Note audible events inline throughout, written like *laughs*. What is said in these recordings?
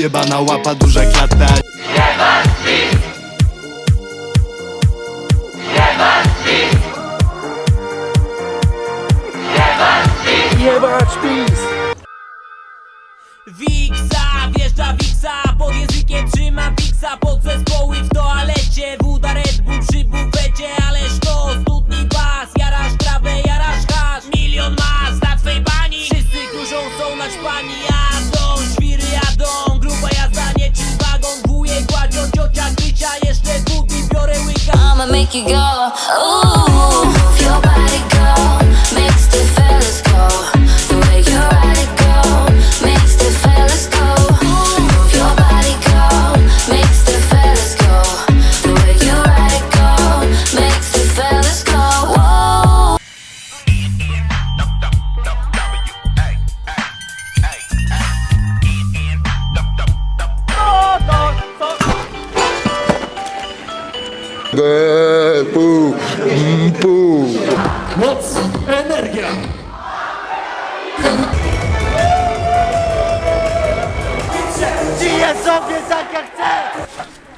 Jebana łapa, duża klata Wiksa, wjeżdża Wiksa Pod językiem trzyma Wiksa Pod zespoły w toalecie. Woda Red Bull przy bufecie Ależ to studni bas. Jarasz trawę, jarasz hasz. Milion mas na twej bani. Wszyscy kurzą są naćpani Jadą, świry jadą I'ma make you go. Ooh,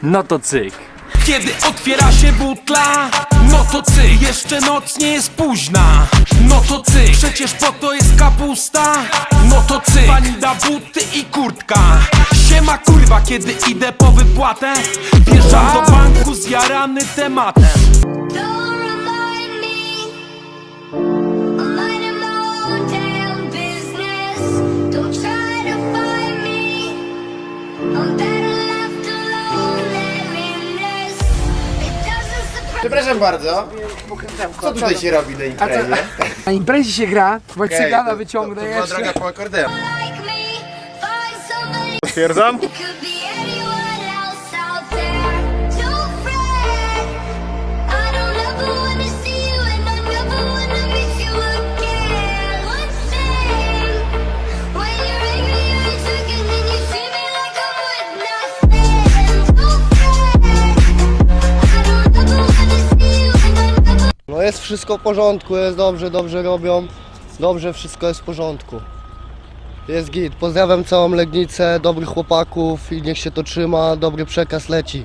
No to cyk. Kiedy otwiera się butla No to cyk, jeszcze noc nie jest późna No to cyk, przecież po to jest kapusta No to cyk, pani da buty i kurtka. Siema kurwa, kiedy idę po wypłatę banku zjarany tematem Don't remind me. I'm minding my own damn business. Don't try to find me. I'm better left alone than in this. It doesn't surprise Przepraszam bardzo, co tutaj się robi na imprezie? *laughs* Na imprezie się gra, bo Okej, cygana to- wyciągnę to, to była jeszcze. droga po akordeon. Potwierdzam? Jest wszystko w porządku, jest dobrze, dobrze robią. Dobrze, wszystko jest w porządku. Jest git. Pozdrawiam całą Legnicę, dobrych chłopaków i niech się to trzyma, dobry przekaz leci.